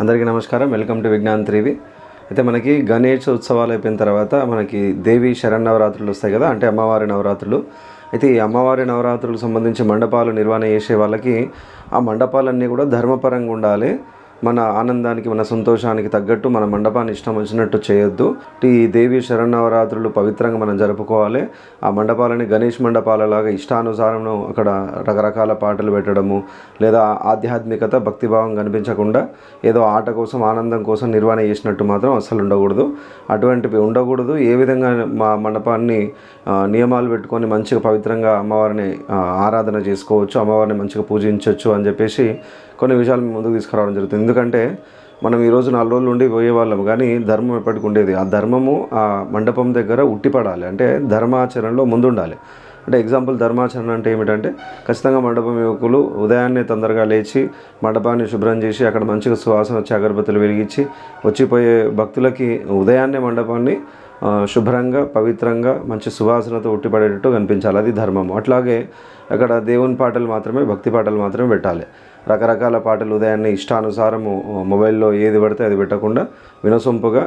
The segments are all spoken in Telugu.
అందరికీ నమస్కారం. వెల్కమ్ టు విజ్ఞాన్ త్రివి. అయితే మనకి గణేష్ ఉత్సవాలు అయిపోయిన తర్వాత మనకి దేవి శరణవరాత్రులు వస్తాయి కదా అంటే అమ్మవారి నవరాత్రులు. అయితే ఈ అమ్మవారి నవరాత్రులకు సంబంధించి మండపాలు నిర్వహణ చేసే వాళ్ళకి ఆ మండపాలన్నీ కూడా ధర్మపరంగా ఉండాలి. మన ఆనందానికి మన సంతోషానికి తగ్గట్టు మన మండపాన్ని ఇష్టం వచ్చినట్టు చేయొద్దు. ఈ దేవి శరణవరాత్రులు పవిత్రంగా మనం జరుపుకోవాలి. ఆ మండపాలని గణేష్ మండపాలలాగా ఇష్టానుసారం అక్కడ రకరకాల పాటలు పెట్టడము లేదా ఆధ్యాత్మికత భక్తిభావం కనిపించకుండా ఏదో ఆట కోసం ఆనందం కోసం నిర్వహణ చేసినట్టు మాత్రం అస్సలు ఉండకూడదు. అటువంటివి ఉండకూడదు. ఏ విధంగా మా మండపాన్ని నియమాలు పెట్టుకొని మంచిగా పవిత్రంగా అమ్మవారిని ఆరాధన చేసుకోవచ్చు అమ్మవారిని మంచిగా పూజించవచ్చు అని చెప్పేసి కొన్ని విషయాలు ముందుకు తీసుకురావడం జరుగుతుంది. ఎందుకంటే మనం ఈరోజు నాలుగు రోజులు ఉండి పోయేవాళ్ళం కానీ ధర్మం ఎప్పటికి ఉండేది. ఆ ధర్మము ఆ మండపం దగ్గర ఉట్టిపడాలి. అంటే ధర్మాచరణలో ముందుండాలి. అంటే ఎగ్జాంపుల్ ధర్మాచరణ అంటే ఏమిటంటే ఖచ్చితంగా మండపం యువకులు ఉదయాన్నే తొందరగా లేచి మండపాన్ని శుభ్రం చేసి అక్కడ మంచిగా సువాసన వచ్చి అగరబత్తులు వెలిగించి వచ్చిపోయే భక్తులకి ఉదయాన్నే మండపాన్ని శుభ్రంగా పవిత్రంగా మంచి సువాసనతో ఉట్టిపడేటట్టు కనిపించాలి. అది ధర్మము. అట్లాగే అక్కడ దేవుని పాటలు మాత్రమే భక్తి పాటలు మాత్రమే పెట్టాలి. రకరకాల పాటలు ఉదయాన్నే ఇష్టానుసారము మొబైల్లో ఏది పడితే అది పెట్టకుండా వినసొంపుగా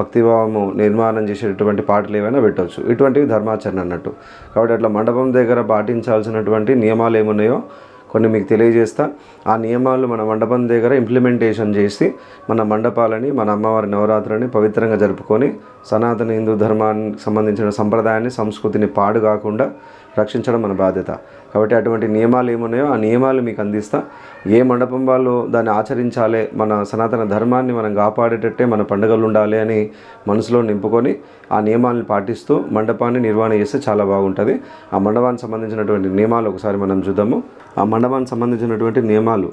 భక్తిభావము నిర్మాణం చేసేటటువంటి పాటలు ఏవైనా పెట్టవచ్చు ఇటువంటివి ధర్మాచరణ అన్నట్టు. కాబట్టి అట్లా మండపం దగ్గర పాటించాల్సినటువంటి నియమాలు ఏమున్నాయో కొన్ని మీకు తెలియజేస్తా. ఆ నియమాలు మన మండపం దగ్గర ఇంప్లిమెంటేషన్ చేసి మన మండపాలని మన అమ్మవారి నవరాత్రులని పవిత్రంగా జరుపుకొని సనాతన హిందూ ధర్మానికి సంబంధించిన సంప్రదాయాన్ని సంస్కృతిని పాడు కాకుండా రక్షించడం మన బాధ్యత. కాబట్టి అటువంటి నియమాలు ఏమున్నాయో ఆ నియమాలు మీకు అందిస్తా. ఏ మండపం వాళ్ళు దాన్ని ఆచరించాలి మన సనాతన ధర్మాన్ని మనం కాపాడేటట్టే మన పండుగలు ఉండాలి అని మనసులో నింపుకొని ఆ నియమాలను పాటిస్తూ మండపాన్ని నిర్వహణ చేస్తే చాలా బాగుంటుంది. ఆ మండపానికి సంబంధించినటువంటి నియమాలు ఒకసారి మనం చూద్దాము. ఆ మండపానికి సంబంధించినటువంటి నియమాలు.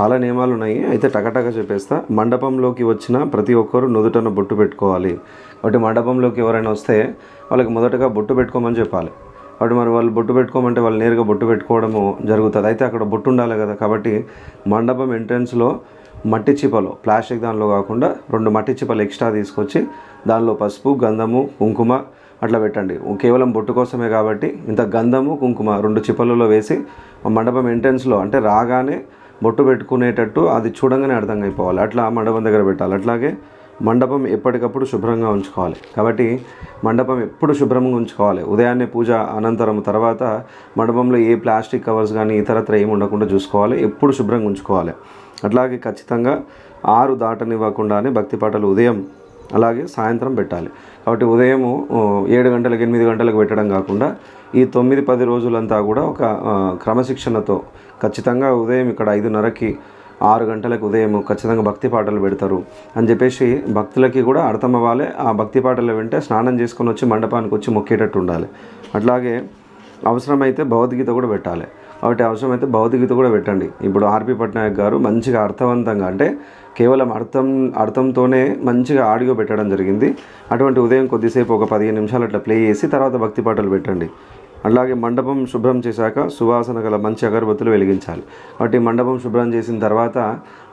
చాలా నియమాలు ఉన్నాయి. అయితే టకటక చెప్పేస్తా. మండపంలోకి వచ్చిన ప్రతి ఒక్కరు నుదుటన బొట్టు పెట్టుకోవాలి. కాబట్టి మండపంలోకి ఎవరైనా వస్తే వాళ్ళకి మొదటగా బొట్టు పెట్టుకోమని చెప్పాలి. కాబట్టి మరి వాళ్ళు బొట్టు పెట్టుకోమంటే వాళ్ళు నేరుగా బొట్టు పెట్టుకోవడము జరుగుతుంది. అయితే అక్కడ బొట్టు ఉండాలి కదా కాబట్టి మండపం ఎంట్రన్స్లో మట్టి చిప్పలు ప్లాస్టిక్ దానిలో కాకుండా రెండు మట్టి చిప్పలు ఎక్స్ట్రా తీసుకొచ్చి దానిలో పసుపు గంధము కుంకుమ అట్లా పెట్టండి. కేవలం బొట్టు కోసమే కాబట్టి ఇంత గంధము కుంకుమ రెండు చిప్పలలో వేసి ఆ మండపం ఎంట్రన్స్లో అంటే రాగానే బొట్టు పెట్టుకునేటట్టు అది చూడంగానే అర్థం అయిపోవాలి. అట్లా మండపం దగ్గర పెట్టాలి. అట్లాగే మండపం ఎప్పటికప్పుడు శుభ్రంగా ఉంచుకోవాలి. కాబట్టి మండపం ఎప్పుడు శుభ్రంగా ఉంచుకోవాలి. ఉదయాన్నే పూజ అనంతరం తర్వాత మండపంలో ఏ ప్లాస్టిక్ కవర్స్ కానీ ఇతరత్ర ఏమి ఉండకుండా చూసుకోవాలి. ఎప్పుడు శుభ్రంగా ఉంచుకోవాలి. అట్లాగే ఖచ్చితంగా ఆరు దాటనివ్వకుండానే భక్తి పాటలు ఉదయం అలాగే సాయంత్రం పెట్టాలి. కాబట్టి ఉదయము ఏడు గంటలకు ఎనిమిది గంటలకు పెట్టడం కాకుండా ఈ తొమ్మిది పది రోజులంతా కూడా ఒక క్రమశిక్షణతో ఖచ్చితంగా ఉదయం ఇక్కడ ఐదున్నరకి ఆరు గంటలకు ఉదయం ఖచ్చితంగా భక్తి పాటలు పెడతారు అని చెప్పేసి భక్తులకి కూడా అర్థం అవ్వాలి ఆ భక్తి పాటలు వింటే స్నానం చేసుకొని వచ్చి మండపానికి వచ్చి మొక్కేటట్టు ఉండాలి. అట్లాగే అవసరమైతే భగవద్గీత కూడా పెట్టాలి. కాబట్టి అవసరమైతే భగవద్గీత కూడా పెట్టండి. ఇప్పుడు ఆర్పి పట్నాయక్ గారు మంచిగా అర్థవంతంగా అంటే కేవలం అర్థం అర్థంతోనే మంచిగా ఆడియో పెట్టడం జరిగింది. అటువంటి ఉదయం కొద్దిసేపు ఒక పదిహేను నిమిషాలు అట్లా ప్లే చేసి తర్వాత భక్తి పాటలు పెట్టండి. అలాగే మండపం శుభ్రం చేశాక సువాసన గల మంచి అగరబత్తులు వెలిగించాలి. కాబట్టి మండపం శుభ్రం చేసిన తర్వాత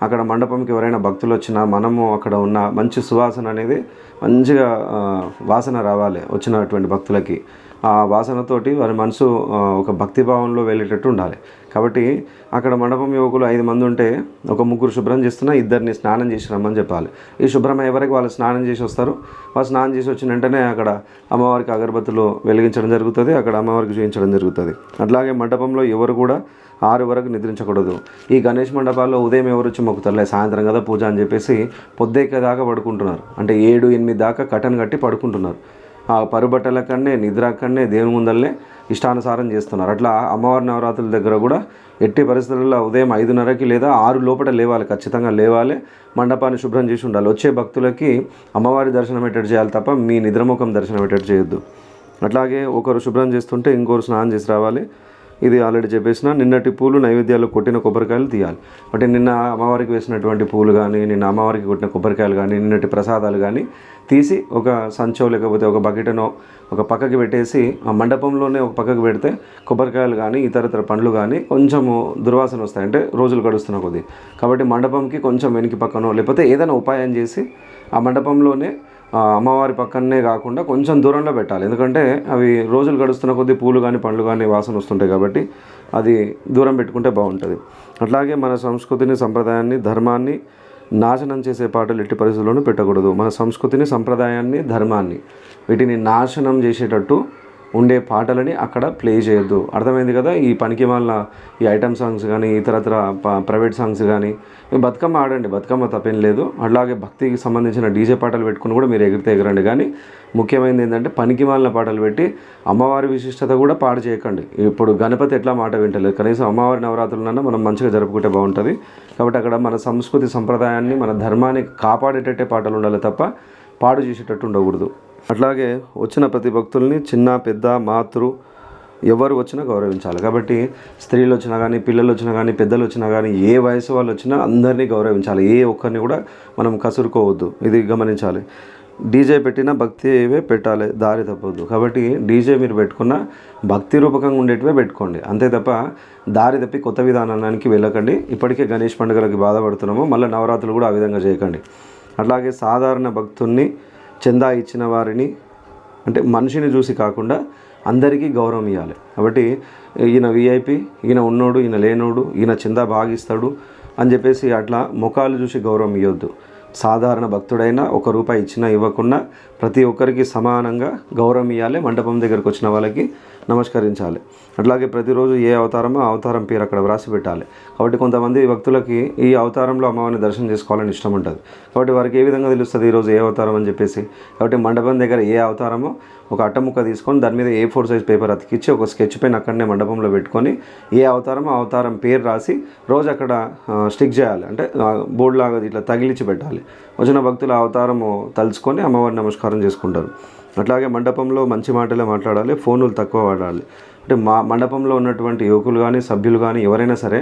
అక్కడ మండపంకి ఎవరైనా భక్తులు వచ్చినా మనము అక్కడ ఉన్న మంచి సువాసన అనేది మంచిగా వాసన రావాలి వచ్చినటువంటి భక్తులకి. ఆ వాసనతోటి వారి మనసు ఒక భక్తిభావంలో వెళ్ళేటట్టు ఉండాలి. కాబట్టి అక్కడ మండపం యువకులు ఐదు మంది ఉంటే ఒక ముగ్గురు శుభ్రం చేస్తున్నా ఇద్దరిని స్నానం చేసి రమ్మని చెప్పాలి. ఈ శుభ్రం అయ్యే వరకు వాళ్ళు స్నానం చేసి వస్తారు. వాళ్ళు స్నానం చేసి వచ్చిన వెంటనే అక్కడ అమ్మవారికి అగరబత్తులు వెలిగించడం జరుగుతుంది అక్కడ అమ్మవారికి చూపించడం జరుగుతుంది. అట్లాగే మండపంలో ఎవరు కూడా ఆరు వరకు నిద్రించకూడదు. ఈ గణేష్ మండపాల్లో ఉదయం ఎవరు వచ్చి మొక్కుతారులే సాయంత్రం కదా పూజ అని చెప్పేసి పొద్దేకే దాకా పడుకుంటున్నారు. అంటే ఏడు ఎనిమిది దాకా కటన్ కట్టి పడుకుంటున్నారు. ఆ పరుబట్టల కన్నే నిద్ర కన్నే దేవుని ముందల్లే ఇష్టానుసారం చేస్తున్నారు. అట్లా అమ్మవారి నవరాత్రుల దగ్గర కూడా ఎట్టి పరిస్థితుల్లో ఉదయం ఐదున్నరకి లేదా ఆరు లోపల లేవాలి ఖచ్చితంగా లేవాలి మండపాన్ని శుభ్రం చేసి ఉండాలి. వచ్చే భక్తులకి అమ్మవారి దర్శనం ఎట్టేట్టు చేయాలి తప్ప మీ నిద్రముఖం దర్శనం ఎట్టేట్టు చేయొద్దు. అట్లాగే ఒకరు శుభ్రం చేస్తుంటే ఇంకొకరు స్నానం చేసి రావాలి. ఇది ఆల్రెడీ చెప్పేసిన నిన్నటి పూలు నైవేద్యాలు కొట్టిన కొబ్బరికాయలు తీయాలి. అంటే నిన్న అమ్మవారికి వేసినటువంటి పూలు కానీ నిన్న అమ్మవారికి కొట్టిన కొబ్బరికాయలు కానీ నిన్నటి ప్రసాదాలు కానీ తీసి ఒక సంచో లేకపోతే ఒక బకెటనో ఒక పక్కకి పెట్టేసి ఆ మండపంలోనే ఒక పక్కకి పెడితే కొబ్బరికాయలు కానీ ఇతరతర పండ్లు కానీ కొంచెము దుర్వాసన వస్తాయి. అంటే రోజులు గడుస్తున్న కొద్దీ. కాబట్టి మండపంకి కొంచెం వెనక్కి పక్కనో లేకపోతే ఏదైనా ఉపాయం చేసి ఆ మండపంలోనే అమ్మవారి పక్కనే కాకుండా కొంచెం దూరంలో పెట్టాలి. ఎందుకంటే అవి రోజులు గడుస్తున్న కొద్దీ పూలు కానీ పండ్లు కానీ వాసన వస్తుంటాయి కాబట్టి అది దూరం పెట్టుకుంటే బాగుంటుంది. అట్లాగే మన సంస్కృతిని సంప్రదాయాన్ని ధర్మాన్ని నాశనం చేసే పాటలు ఎట్టి పరిస్థితుల్లోనూ పెట్టకూడదు. మన సంస్కృతిని సంప్రదాయాన్ని ధర్మాన్ని వీటిని నాశనం చేసేటట్టు ఉండే పాటలని అక్కడ ప్లే చేయొద్దు. అర్థమైంది కదా? ఈ పనికి వాళ్ళ ఈ ఐటమ్ సాంగ్స్ కానీ ఇతరత్ర ప- ప్రైవేట్ సాంగ్స్ కానీ బతుకమ్మ ఆడండి. బతుకమ్మ తప్పేం లేదు. అలాగే భక్తికి సంబంధించిన డీజే పాటలు పెట్టుకుని కూడా మీరు ఎగిరితే ఎగరండి. కానీ ముఖ్యమైనది ఏంటంటే పనికి మాలిన పాటలు పెట్టి అమ్మవారి విశిష్టత కూడా పాడు చేయకండి. ఇప్పుడు గణపతి ఎట్లా మాట వింటలేదు. కనీసం అమ్మవారి నవరాత్రులన్నా మనం మంచిగా జరుపుకుంటే బాగుంటుంది. కాబట్టి అక్కడ మన సంస్కృతి సంప్రదాయాన్ని మన ధర్మాన్ని కాపాడేటట్టే పాటలు ఉండాలి తప్ప పాడు చేసేటట్టు ఉండకూడదు. అట్లాగే వచ్చిన ప్రతి భక్తుల్ని చిన్న పెద్ద మాతృ ఎవరు వచ్చినా గౌరవించాలి. కాబట్టి స్త్రీలు వచ్చినా కానీ పిల్లలు వచ్చినా కానీ పెద్దలు వచ్చినా కానీ ఏ వయసు వాళ్ళు వచ్చినా అందరినీ గౌరవించాలి. ఏ ఒక్కరిని కూడా మనం కసురుకోవద్దు. ఇది గమనించాలి. డీజే పెట్టిన భక్తి ఇవే పెట్టాలి. దారి తప్పొద్దు. కాబట్టి డీజే మీరు పెట్టుకున్న భక్తి రూపకంగా ఉండేటివే పెట్టుకోండి. అంతే తప్ప దారి తప్పి కొత్త విధానానికి వెళ్ళకండి. ఇప్పటికే గణేష్ పండుగలకి బాధపడుతున్నాము. మళ్ళీ నవరాత్రులు కూడా ఆ విధంగా చేయకండి. అట్లాగే సాధారణ భక్తుల్ని చందా ఇచ్చిన వారిని అంటే మనిషిని చూసి కాకుండా అందరికీ గౌరవం ఇవ్వాలి కాబట్టి ఈయన విఐపి ఈయన ఉన్నోడు ఈయన లేనోడు ఈయన చందా బాగిస్తాడు అని చెప్పేసి అట్లా ముఖాలు చూసి గౌరవం ఇవ్వద్దు సాధారణ భక్తుడైనా ఒక రూపాయి ఇచ్చినా ఇవ్వకుండా ప్రతి ఒక్కరికి సమానంగా గౌరవం ఇవ్వాలి మండపం దగ్గరకు వచ్చిన వాళ్ళకి నమస్కరించాలి. అట్లాగే ప్రతిరోజు ఏ అవతారమో అవతారం పేరు అక్కడ వ్రాసి పెట్టాలి. కాబట్టి కొంతమంది భక్తులకి ఈ అవతారంలో అమ్మవారిని దర్శనం చేసుకోవాలని ఇష్టం ఉంటుంది. కాబట్టి వారికి ఏ విధంగా తెలుస్తుంది ఈరోజు ఏ అవతారం అని చెప్పేసి? కాబట్టి మండపం దగ్గర ఏ అవతారమో ఒక అట్టముక్క తీసుకొని దాని మీద ఏ ఫోర్ సైజ్ పేపర్ అతికిచ్చి ఒక స్కెచ్ పెన్ అక్కడనే మండపంలో పెట్టుకొని ఏ అవతారమో అవతారం పేరు రాసి రోజు అక్కడ స్టిక్ చేయాలి. అంటే బోర్డు లాగా ఇట్లా తగిలించి పెట్టాలి. వచ్చిన భక్తులు అవతారము తలుచుకొని అమ్మవారిని నమస్కారం చేసుకుంటారు. అట్లాగే మండపంలో మంచి మాటలే మాట్లాడాలి ఫోనులు తక్కువ వాడాలి. అంటే మా మండపంలో ఉన్నటువంటి యువకులు కానీ సభ్యులు కానీ ఎవరైనా సరే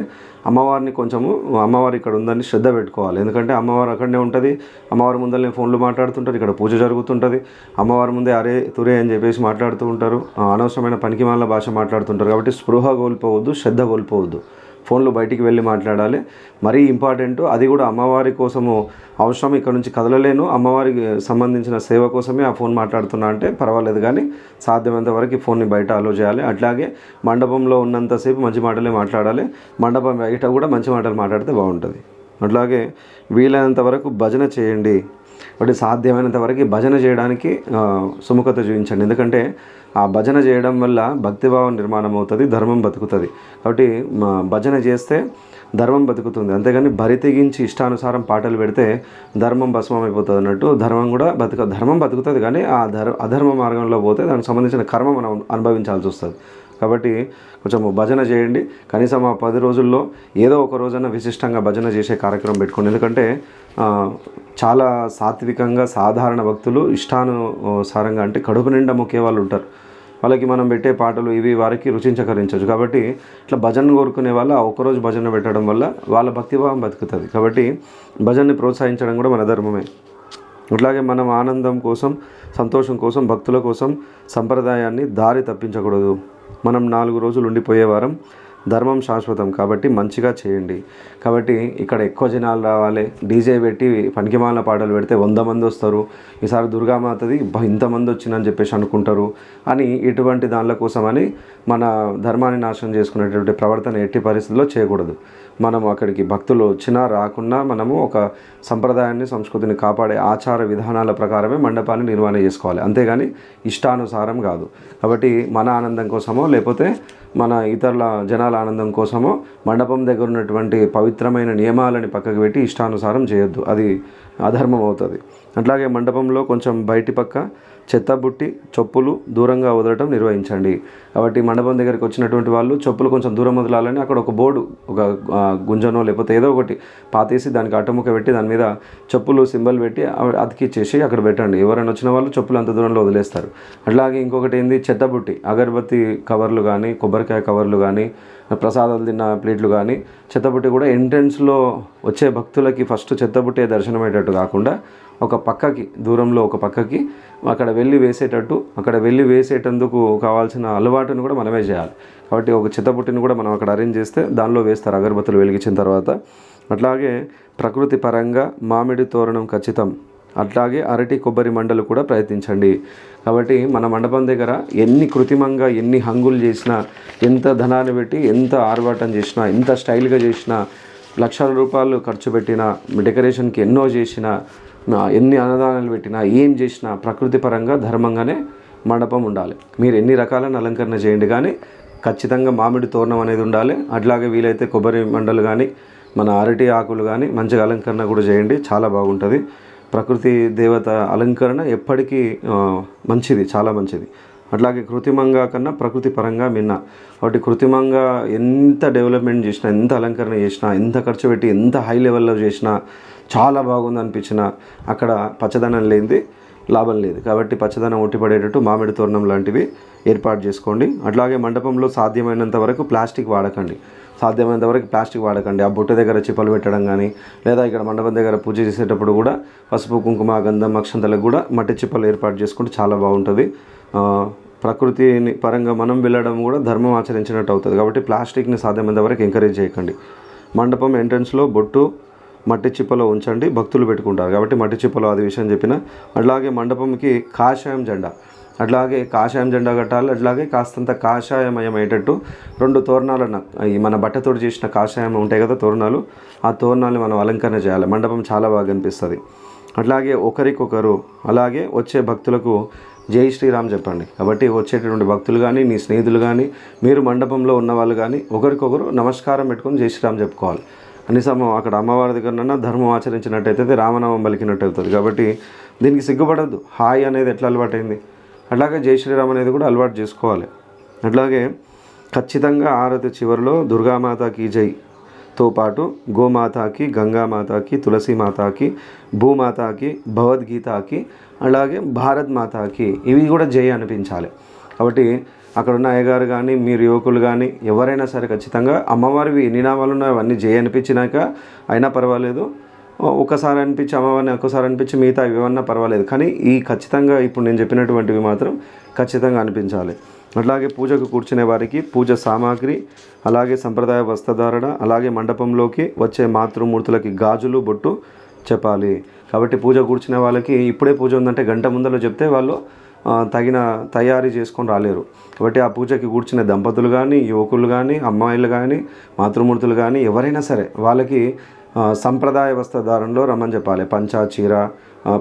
అమ్మవారిని కొంచెము అమ్మవారు ఇక్కడ ఉందని శ్రద్ధ పెట్టుకోవాలి. ఎందుకంటే అమ్మవారు అక్కడనే ఉంటుంది అమ్మవారి ముందరనే ఫోన్లు మాట్లాడుతుంటారు ఇక్కడ పూజ జరుగుతుంటుంది. అమ్మవారి ముందే అరే తురే అని చెప్పేసి మాట్లాడుతూ ఉంటారు. అనవసరమైన పనికిమాల భాష మాట్లాడుతుంటారు. కాబట్టి స్పృహ కోల్పోవద్దు శ్రద్ధ కోల్పోవద్దు. ఫోన్లు బయటికి వెళ్ళి మాట్లాడాలి. మరీ ఇంపార్టెంట్ అది కూడా అమ్మవారి కోసము అవసరం ఇక్కడ నుంచి కదలలేను. అమ్మవారికి సంబంధించిన సేవ కోసమే ఆ ఫోన్ మాట్లాడుతున్నా అంటే పర్వాలేదు కానీ సాధ్యమైనంత వరకు ఫోన్ని బయట అలో చేయాలి. అట్లాగే మండపంలో ఉన్నంతసేపు మంచి మాటలే మాట్లాడాలి. మండపం బయట కూడా మంచి మాటలు మాట్లాడితే బాగుంటుంది. అట్లాగే వీలైనంత వరకు భజన చేయండి. కాబట్టి సాధ్యమైనంత వరకు భజన చేయడానికి సుముఖత చూపించండి. ఎందుకంటే ఆ భజన చేయడం వల్ల భక్తిభావం నిర్మాణం అవుతుంది ధర్మం బతుకుతుంది. కాబట్టి భజన చేస్తే ధర్మం బతుకుతుంది. అంతేగాని బరి తెగించి ఇష్టానుసారం పాటలు పెడితే ధర్మం భస్మం అయిపోతుంది అన్నట్టు ధర్మం కూడా బతుక ధర్మం బతుకుతుంది కానీ ఆ ధర్ అధర్మ మార్గంలో పోతే దానికి సంబంధించిన కర్మ మనం అనుభవించాల్సి వస్తుంది. కాబట్టి కొంచెం భజన చేయండి. కనీసం ఆ పది రోజుల్లో ఏదో ఒక రోజైనా విశిష్టంగా భజన చేసే కార్యక్రమం పెట్టుకోండి. ఎందుకంటే చాలా సాత్వికంగా సాధారణ భక్తులు ఇష్టానుసారంగా అంటే కడుపు నిండా మొక్కే వాళ్ళు ఉంటారు. వాళ్ళకి మనం పెట్టే పాటలు ఇవి వారికి రుచించకరించవచ్చు. కాబట్టి ఇట్లా భజన కోరుకునే వాళ్ళు ఆ ఒక్కరోజు భజన పెట్టడం వల్ల వాళ్ళ భక్తిభావం బతుకుతుంది. కాబట్టి భజనని ప్రోత్సహించడం కూడా మన ధర్మమే. అట్లాగే మనం ఆనందం కోసం సంతోషం కోసం భక్తుల కోసం సంప్రదాయాన్ని దారి తప్పించకూడదు. మనం నాలుగు రోజులు ఉండిపోయే వారం. ధర్మం శాశ్వతం కాబట్టి మంచిగా చేయండి. కాబట్టి ఇక్కడ ఎక్కువ జనాలు రావాలి. డీజే పెట్టి పనికిమాల పాటలు పెడితే వంద మంది వస్తారు. ఈసారి దుర్గామాతది ఇంతమంది వచ్చిందని చెప్పేసి అనుకుంటారు అని ఇటువంటి దానిల కోసమని మన ధర్మాన్ని నాశనం చేసుకునేటువంటి ప్రవర్తన ఎట్టి పరిస్థితుల్లో చేయకూడదు. మనం అక్కడికి భక్తులు వచ్చినా రాకున్నా మనము ఒక సంప్రదాయాన్ని సంస్కృతిని కాపాడే ఆచార విధానాల ప్రకారమే మండపాన్ని నిర్వహణ చేసుకోవాలి. అంతేగాని ఇష్టానుసారం కాదు. కాబట్టి మన ఆనందం కోసమో లేకపోతే మన ఇతరుల జనాల ఆనందం కోసమో మండపం దగ్గర ఉన్నటువంటి పవిత్రమైన నియమాలని పక్కకు పెట్టి ఇష్టానుసారం చేయొద్దు. అది అధర్మం అవుతుంది అట్లాగే మండపంలో కొంచెం బయటి పక్క చెత్త బుట్టి చెప్పులు దూరంగా వదలటం నిర్వహించండి. కాబట్టి మండపం దగ్గరికి వచ్చినటువంటి వాళ్ళు చెప్పులు కొంచెం దూరం వదలాలని అక్కడ ఒక బోర్డు ఒక గుంజనో లేకపోతే ఏదో ఒకటి పాతేసి దానికి అట్టముక్క పెట్టి దాని మీద చెప్పులు సింబల్ పెట్టి అతికి అతికిచ్చేసి అక్కడ పెట్టండి. ఎవరైనా వచ్చిన వాళ్ళు చెప్పులు అంత దూరంలో వదిలేస్తారు. అట్లాగే ఇంకొకటి ఏంది? చెత్తబుట్టి అగరబత్తి కవర్లు కానీ కొబ్బరికాయ కవర్లు కానీ ప్రసాదాలు తిన్న ప్లేట్లు కానీ చెత్తబుట్టి కూడా ఎంట్రన్స్లో వచ్చే భక్తులకి ఫస్ట్ చెత్తబుట్టే దర్శనమయ్యేటట్టు కాకుండా ఒక పక్కకి దూరంలో ఒక పక్కకి అక్కడ వెళ్ళి వేసేటట్టు అక్కడ వెళ్ళి వేసేటందుకు కావాల్సిన అలవాటును కూడా మనమే చేయాలి. కాబట్టి ఒక చిత్తపుట్టిని కూడా మనం అక్కడ అరేంజ్ చేస్తే దానిలో వేస్తారు అగరబత్తులు వెలిగించిన తర్వాత. అట్లాగే ప్రకృతి పరంగా మామిడి తోరణం ఖచ్చితం. అట్లాగే అరటి కొబ్బరి మండలు కూడా ప్రయత్నించండి. కాబట్టి మన మండపం దగ్గర ఎన్ని కృత్రిమంగా ఎన్ని హంగులు చేసినా ఎంత ధనాన్ని పెట్టి ఎంత ఆర్భాటం చేసినా ఎంత స్టైల్గా చేసినా లక్షల రూపాయలు ఖర్చు పెట్టిన డెకరేషన్కి ఎన్నో చేసిన ఎన్ని అన్నదానాలు పెట్టినా ఏం చేసినా ప్రకృతి పరంగా ధర్మంగానే మండపం ఉండాలి. మీరు ఎన్ని రకాలైన అలంకరణ చేయండి కానీ ఖచ్చితంగా మామిడి తోరణం అనేది ఉండాలి. అట్లాగే వీలైతే కొబ్బరి మండలు కానీ మన అరటి ఆకులు కానీ మంచిగా అలంకరణ కూడా చేయండి. చాలా బాగుంటుంది. ప్రకృతి దేవత అలంకరణ ఎప్పటికీ మంచిది చాలా మంచిది. అట్లాగే కృత్రిమంగా కన్నా ప్రకృతి పరంగా మిన్న. కాబట్టి కృత్రిమంగా ఎంత డెవలప్మెంట్ చేసినా ఎంత అలంకరణ చేసినా ఎంత ఖర్చు పెట్టి ఎంత హై లెవెల్లో చేసినా చాలా బాగుంది అనిపించిన అక్కడ పచ్చదనం లేనిది లాభం లేదు. కాబట్టి పచ్చదనం ఒట్టిపడేటట్టు మామిడి తోరణం లాంటివి ఏర్పాటు చేసుకోండి. అట్లాగే మండపంలో సాధ్యమైనంత వరకు ప్లాస్టిక్ వాడకండి. సాధ్యమైనంత వరకు ప్లాస్టిక్ వాడకండి. ఆ బుట్ట దగ్గర చిప్పలు పెట్టడం కానీ లేదా ఇక్కడ మండపం దగ్గర పూజ చేసేటప్పుడు కూడా పసుపు కుంకుమ గంధం అక్షంతలకు కూడా మట్టి చిప్పలు ఏర్పాటు చేసుకుంటే చాలా బాగుంటుంది. ప్రకృతిని పరంగా మనం వెళ్ళడం కూడా ధర్మం ఆచరించినట్టు అవుతుంది. కాబట్టి ప్లాస్టిక్ని సాధ్యమైనంత వరకు ఎంకరేజ్ చేయకండి. మండపం ఎంట్రన్స్లో బొట్టు మట్టి చిప్పలో ఉంచండి. భక్తులు పెట్టుకుంటారు. కాబట్టి మట్టి చిప్పలో అది విషయం చెప్పిన అలాగే మండపంకి కాషాయం జెండా. అట్లాగే కాషాయం జెండా కట్టాలి అట్లాగే కాస్తంత కాషాయమయం అయ్యేటట్టు రెండు తోరణాలను ఈ మన బట్టతోటి చేసిన కాషాయం ఉంటాయి కదా తోరణాలు ఆ తోరణాలు మనం అలంకరణ చేయాలి. మండపం చాలా బాగా అనిపిస్తుంది. అట్లాగే ఒకరికొకరు అలాగే వచ్చే భక్తులకు జై శ్రీరామ్ చెప్పండి. కాబట్టి వచ్చేటటువంటి భక్తులు కానీ నీ స్నేహితులు కానీ మీరు మండపంలో ఉన్న వాళ్ళు కానీ ఒకరికొకరు నమస్కారం పెట్టుకొని జై శ్రీరామ్ చెప్పుకోవాలి. కనీసం అక్కడ అమ్మవారి దగ్గరనన్నా ధర్మం ఆచరించినట్టయితే రామనామం పలికినట్టు అవుతుంది. కాబట్టి దీనికి సిగ్గుపడద్దు. హాయ్ అనేది ఎట్లా అలవాటైంది? అట్లాగే జై శ్రీరామ్ అనేది కూడా అలవాటు చేసుకోవాలి. అట్లాగే ఖచ్చితంగా ఆరతి చివరిలో దుర్గామాతకి జై తో పాటు గోమాతాకి గంగామాతాకి తులసి మాతాకి భూమాతాకి భగవద్గీతకి అలాగే భారత్ మాతాకి ఇవి కూడా జై అనిపించాలి. కాబట్టి అక్కడున్న అయ్యగారు కానీ మీరు యువకులు కానీ ఎవరైనా సరే ఖచ్చితంగా అమ్మవారివి ఎన్ని నామాలు ఉన్నాయో అవన్నీ జై అనిపించినాక అయినా పర్వాలేదు. ఒకసారి అనిపించి అమ్మవారిని ఒక్కసారి అనిపించి మిగతా ఏమన్నా పర్వాలేదు. కానీ ఈ ఖచ్చితంగా ఇప్పుడు నేను చెప్పినటువంటివి మాత్రం ఖచ్చితంగా అనిపించాలి. అట్లాగే పూజకు కూర్చునే వారికి పూజ సామాగ్రి అలాగే సంప్రదాయ వస్త్రధారణ అలాగే మండపంలోకి వచ్చే మాతృమూర్తులకి గాజులు బొట్టు చెప్పాలి. కాబట్టి పూజ కూర్చునే వాళ్ళకి ఇప్పుడే పూజ ఉందంటే గంట ముందర చెప్తే వాళ్ళు తగిన తయారీ చేసుకొని రాలేరు. కాబట్టి ఆ పూజకి కూర్చునే దంపతులు కానీ యువకులు కానీ అమ్మాయిలు కానీ మాతృమూర్తులు కానీ ఎవరైనా సరే వాళ్ళకి సంప్రదాయ వస్త్రధారణలో రమ్మని చెప్పాలి. పంచా చీర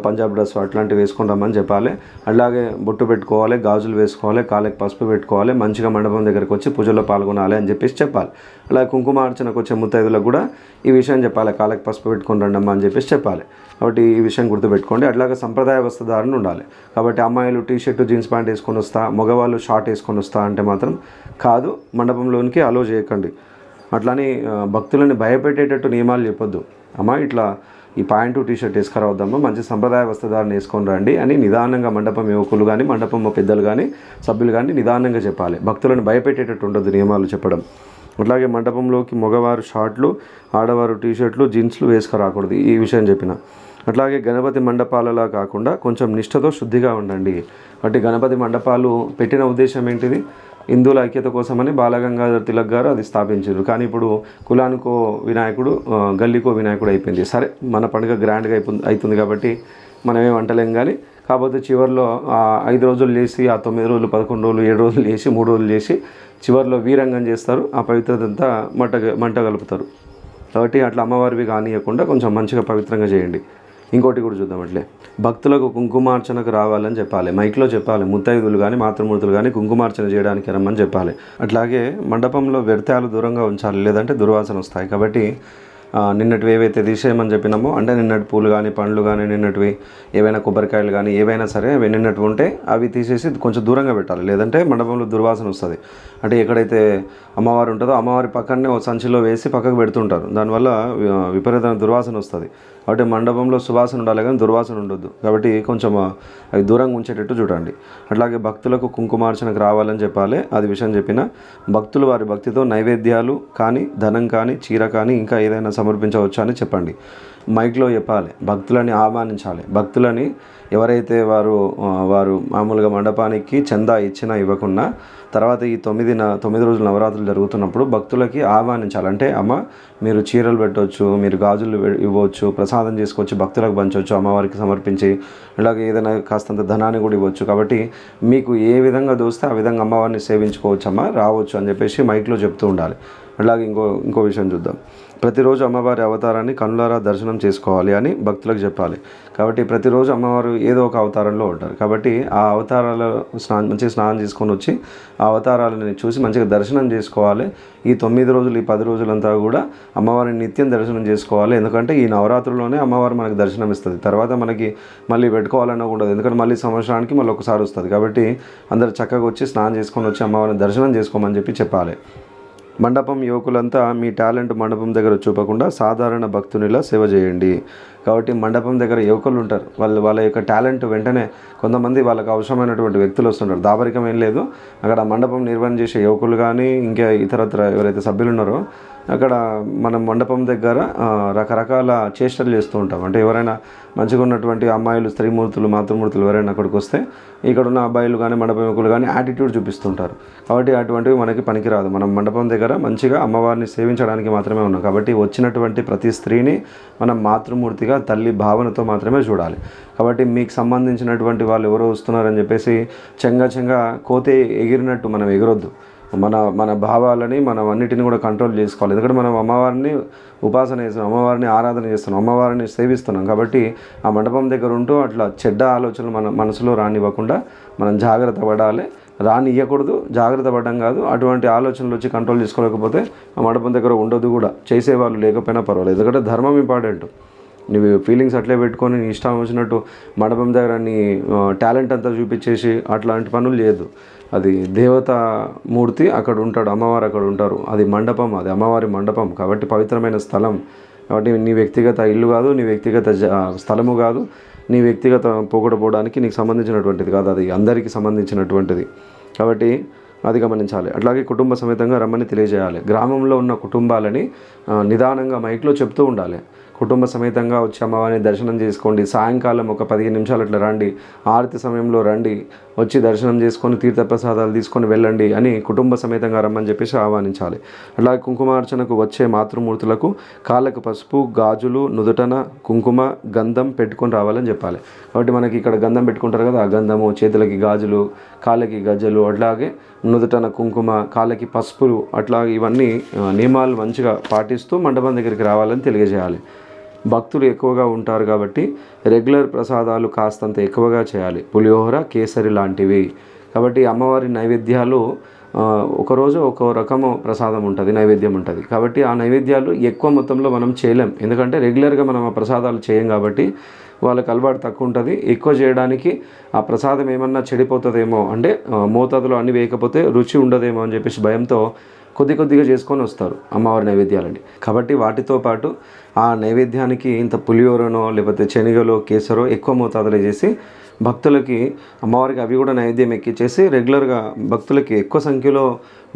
పంజాబ్ డ్రెస్ అట్లాంటివి వేసుకొని రమ్మని చెప్పాలి. అలాగే బొట్టు పెట్టుకోవాలి గాజులు వేసుకోవాలి కాళ్ళకి పసుపు పెట్టుకోవాలి మంచిగా మండపం దగ్గరకు వచ్చి పూజలో పాల్గొనాలి అని చెప్పేసి చెప్పాలి. అలాగే కుంకుమార్చనకు వచ్చే ముత్తైదులకు కూడా ఈ విషయం చెప్పాలి. కాళ్ళకి పసుపు పెట్టుకొని రండమ్మా అని చెప్పేసి చెప్పాలి. కాబట్టి ఈ విషయం గుర్తుపెట్టుకోండి. అట్లాగే సంప్రదాయ వస్త్రధారణ ఉండాలి. కాబట్టి అమ్మాయిలు టీ షర్ట్ జీన్స్ ప్యాంట్ వేసుకొని వస్తా మగవాళ్ళు షార్ట్ వేసుకొని వస్తా అంటే మాత్రం కాదు. మండపంలోనికి అలో చేయకండి. అట్లానే భక్తులని భయపెట్టేటట్టు నియమాలు చెప్పొద్దు. అమ్మా ఇట్లా ఈ ప్యాంటు టీ షర్ట్ వేసుకురావద్దమ్మా మంచి సంప్రదాయ వస్త్రధారణ వేసుకొని రండి అని నిదానంగా మండపం యువకులు కానీ మండపం పెద్దలు కానీ సభ్యులు కానీ నిదానంగా చెప్పాలి. భక్తులను భయపెట్టేటట్టు ఉండదు నియమాలు చెప్పడం. అట్లాగే మండపంలోకి మగవారు షార్ట్లు ఆడవారు టీ షర్ట్లు జీన్స్లు వేసుకురాకూడదు. ఈ విషయం చెప్పిన. అట్లాగే గణపతి మండపాలలా కాకుండా కొంచెం నిష్ఠతో శుద్ధిగా ఉండండి. అంటే గణపతి మండపాలు పెట్టిన ఉద్దేశం ఏంటిది? హిందువుల ఐక్యత కోసమని బాలగంగాధర్ తిలక్ గారు అది స్థాపించారు. కానీ ఇప్పుడు కులానికో వినాయకుడు గల్లికో గల్లీకో వినాయకుడు అయిపోయింది. సరే మన పండుగ గ్రాండ్గా అయిపోతుంది అవుతుంది కాబట్టి మనమే వంటలేం కానీ కాకపోతే చివరిలో ఐదు రోజులు చేసి ఆ తొమ్మిది రోజులు పదకొండు రోజులు ఏడు రోజులు చేసి మూడు రోజులు చేసి చివరిలో వీరంగం చేస్తారు. ఆ పవిత్రత అంతా మంట మంట కలుపుతారు. కాబట్టి అట్లా అమ్మవారివి కానియకుండా కొంచెం మంచిగా పవిత్రంగా చేయండి. ఇంకోటి కూడా చూద్దాం అట్లే. భక్తులకు కుంకుమార్చనకు రావాలని చెప్పాలి. మైక్లో చెప్పాలి. ముత్తైదులు కానీ మాతృమూర్తులు కానీ కుంకుమార్చన చేయడానికి రమ్మని చెప్పాలి. అట్లాగే మండపంలో వ్యర్థాలు దూరంగా ఉంచాలి. లేదంటే దుర్వాసన వస్తాయి. కాబట్టి నిన్నటివి ఏవైతే తీసేయమని చెప్పినామో అంటే నిన్నటి పూలు కానీ పండ్లు కానీ నిన్నటివి ఏవైనా కొబ్బరికాయలు కానీ ఏవైనా సరే అవి నిన్నటివి ఉంటే అవి తీసేసి కొంచెం దూరంగా పెట్టాలి. లేదంటే మండపంలో దుర్వాసన వస్తుంది. అంటే ఎక్కడైతే అమ్మవారు ఉంటుందో అమ్మవారి పక్కనే ఓ సంచిలో వేసి పక్కకు పెడుతుంటారు. దానివల్ల విపరీతమైన దుర్వాసన వస్తుంది. కాబట్టి మండపంలో సువాసన ఉండాలి కానీ దుర్వాసన ఉండొద్దు. కాబట్టి కొంచెం అవి దూరంగా ఉంచేటట్టు చూడండి. అట్లాగే భక్తులకు కుంకుమార్చనకు రావాలని చెప్పాలి. అది విషయం చెప్పిన భక్తులు వారి భక్తితో నైవేద్యాలు కానీ ధనం కానీ చీర కానీ ఇంకా ఏదైనా సమర్పించవచ్చు అని చెప్పండి. మైక్లో చెప్పాలి. భక్తులని ఆహ్వానించాలి. భక్తులని ఎవరైతే వారు వారు మామూలుగా మండపానికి చందా ఇచ్చినా ఇవ్వకుండా తర్వాత ఈ తొమ్మిది తొమ్మిది రోజులు నవరాత్రులు జరుగుతున్నప్పుడు భక్తులకి ఆహ్వానించాలి. అంటే అమ్మ మీరు చీరలు పెట్టవచ్చు మీరు గాజులు ఇవ్వచ్చు ప్రసాదం చేసుకోవచ్చు భక్తులకు పంచవచ్చు అమ్మవారికి సమర్పించి ఇలాగే ఏదైనా కాస్తంత ధనాన్ని కూడా ఇవ్వచ్చు. కాబట్టి మీకు ఏ విధంగా దోస్తే ఆ విధంగా అమ్మవారిని సేవించుకోవచ్చు అమ్మ రావచ్చు అని చెప్పేసి మైక్లో చెప్తూ ఉండాలి. అలాగే ఇంకో ఇంకో విషయం చూద్దాం. ప్రతిరోజు అమ్మవారి అవతారాన్ని కనులారా దర్శనం చేసుకోవాలి అని భక్తులకు చెప్పాలి. కాబట్టి ప్రతిరోజు అమ్మవారు ఏదో ఒక అవతారంలో ఉంటారు. కాబట్టి ఆ అవతారాల స్నానం మంచిగా స్నానం చేసుకొని వచ్చి ఆ అవతారాలని చూసి మంచిగా దర్శనం చేసుకోవాలి. ఈ తొమ్మిది రోజులు ఈ పది రోజులంతా కూడా అమ్మవారిని నిత్యం దర్శనం చేసుకోవాలి. ఎందుకంటే ఈ నవరాత్రుల్లోనే అమ్మవారు మనకి దర్శనం ఇస్తుంది. తర్వాత మనకి మళ్ళీ పెట్టుకోవాలన్నా ఉండదు. ఎందుకంటే మళ్ళీ సంవత్సరానికి మళ్ళీ ఒకసారి వస్తుంది. కాబట్టి అందరు చక్కగా వచ్చి స్నానం చేసుకొని వచ్చి అమ్మవారిని దర్శనం చేసుకోమని చెప్పి చెప్పాలి. మండపం యువకులంతా మీ టాలెంట్ మండపం దగ్గర చూపకుండా సాధారణ భక్తునిలా సేవ చేయండి. కాబట్టి మండపం దగ్గర యువకులు ఉంటారు. వాళ్ళు వాళ్ళ యొక్క టాలెంట్ వెంటనే కొంతమంది వాళ్ళకు అవసరమైనటువంటి వ్యక్తులు వస్తుంటారు. దాపరికం ఏం లేదు. అక్కడ మండపం నిర్వహణ చేసే యువకులు కానీ ఇంకా ఇతరత్ర ఎవరైతే సభ్యులు ఉన్నారో అక్కడ మనం మండపం దగ్గర రకరకాల చేష్టలు చేస్తూ ఉంటాం. అంటే ఎవరైనా మంచిగా ఉన్నటువంటి అమ్మాయిలు స్త్రీమూర్తులు మాతృమూర్తులు ఎవరైనా అక్కడికి వస్తే ఇక్కడ ఉన్న అబ్బాయిలు కానీ మండపం యువకులు కానీ యాటిట్యూడ్ చూపిస్తుంటారు. కాబట్టి అటువంటివి మనకి పనికిరాదు. మనం మండపం దగ్గర మంచిగా అమ్మవారిని సేవించడానికి మాత్రమే ఉన్నాం. కాబట్టి వచ్చినటువంటి ప్రతి స్త్రీని మనం మాతృమూర్తిగా తల్లి భావనతో మాత్రమే చూడాలి. కాబట్టి మీకు సంబంధించినటువంటి వాళ్ళు ఎవరో వస్తున్నారని చెప్పేసి చెంగా చెంగ కోతే ఎగిరినట్టు మనం ఎగరొద్దు. మన మన భావాలని మనం అన్నిటిని కూడా కంట్రోల్ చేసుకోవాలి. ఎందుకంటే మనం అమ్మవారిని ఉపాసన చేస్తున్నాం అమ్మవారిని ఆరాధన చేస్తున్నాం అమ్మవారిని సేవిస్తున్నాం. కాబట్టి ఆ మండపం దగ్గర ఉంటూ అట్లా చెడ్డ ఆలోచనలు మన మనసులో రానివ్వకుండా మనం జాగ్రత్త పడాలి. రానివ్వకూడదు జాగ్రత్త పడడం కాదు. అటువంటి ఆలోచనలు వచ్చి కంట్రోల్ చేసుకోలేకపోతే ఆ మండపం దగ్గర ఉండదు కూడా. చేసేవాళ్ళు లేకపోయినా పర్వాలేదు. ఎందుకంటే ధర్మం ఇంపార్టెంట్ నువ్వు ఫీలింగ్స్ అట్లే పెట్టుకొని నీ ఇష్టం వచ్చినట్టు మండపం దగ్గర నీ టాలెంట్ అంతా చూపించేసి అట్లాంటి పనులు చేయొద్దు. అది దేవత మూర్తి అక్కడ ఉంటాడు అమ్మవారు అక్కడ ఉంటారు. అది మండపం అది అమ్మవారి మండపం. కాబట్టి పవిత్రమైన స్థలం. కాబట్టి నీ వ్యక్తిగత ఇల్లు కాదు నీ వ్యక్తిగత జ- స్థలము కాదు. నీ వ్యక్తిగత పోగొట్టపోవడానికి నీకు సంబంధించినటువంటిది కాదు. అది అందరికీ సంబంధించినటువంటిది. కాబట్టి అది గమనించాలి. అట్లాగే కుటుంబ సమేతంగా రమ్మని తెలియజేయాలి. గ్రామంలో ఉన్న కుటుంబాలని నిదానంగా మైక్లో చెప్తూ ఉండాలి. కుటుంబ సమేతంగా వచ్చి అమ్మవారిని దర్శనం చేసుకోండి. సాయంకాలం ఒక పదిహేను నిమిషాలు అట్లా రండి. ఆరతి సమయంలో రండి. వచ్చి దర్శనం చేసుకొని తీర్థప్రసాదాలు తీసుకొని వెళ్ళండి అని కుటుంబ సమేతంగా రమ్మని చెప్పేసి ఆహ్వానించాలి. అలాగే కుంకుమార్చనకు వచ్చే మాతృమూర్తులకు కాళ్ళకు పసుపు గాజులు నుదుటన కుంకుమ గంధం పెట్టుకొని రావాలని చెప్పాలి. కాబట్టి మనకి ఇక్కడ గంధం పెట్టుకుంటారు కదా ఆ గంధము చేతులకి గాజులు కాళ్ళకి గజ్జలు అట్లాగే నుదుటన కుంకుమ కాళ్ళకి పసుపులు అట్లా ఇవన్నీ నియమాలు మంచిగా పాటిస్తూ మండపం దగ్గరికి రావాలని తెలియజేయాలి. భక్తులు ఎక్కువగా ఉంటారు కాబట్టి రెగ్యులర్ ప్రసాదాలు కాస్తంత ఎక్కువగా చేయాలి. పులిహోర కేసరి లాంటివి. కాబట్టి అమ్మవారి నైవేద్యాలు ఒకరోజు ఒక్కో రకము ప్రసాదం ఉంటుంది నైవేద్యం ఉంటుంది. కాబట్టి ఆ నైవేద్యాలు ఎక్కువ మొత్తంలో మనం చేయలేం. ఎందుకంటే రెగ్యులర్గా మనం ఆ ప్రసాదాలు చేయం కాబట్టి వాళ్ళకి అలవాటు తక్కువ ఉంటుంది. ఎక్కువ చేయడానికి ఆ ప్రసాదం ఏమన్నా చెడిపోతుందేమో అంటే మోతాదులో అన్ని వేయకపోతే రుచి ఉండదేమో అని చెప్పేసి భయంతో కొద్ది కొద్దిగా చేసుకొని వస్తారు అమ్మవారి నైవేద్యాలని. కాబట్టి వాటితో పాటు ఆ నైవేద్యానికి ఇంత పులిహోరనో లేకపోతే శనగలో కేసరో ఎక్కువ మోతాదులో చేసి భక్తులకి అమ్మవారికి అవి కూడా నైవేద్యం ఎక్కిచ్చేసి రెగ్యులర్గా భక్తులకి ఎక్కువ సంఖ్యలో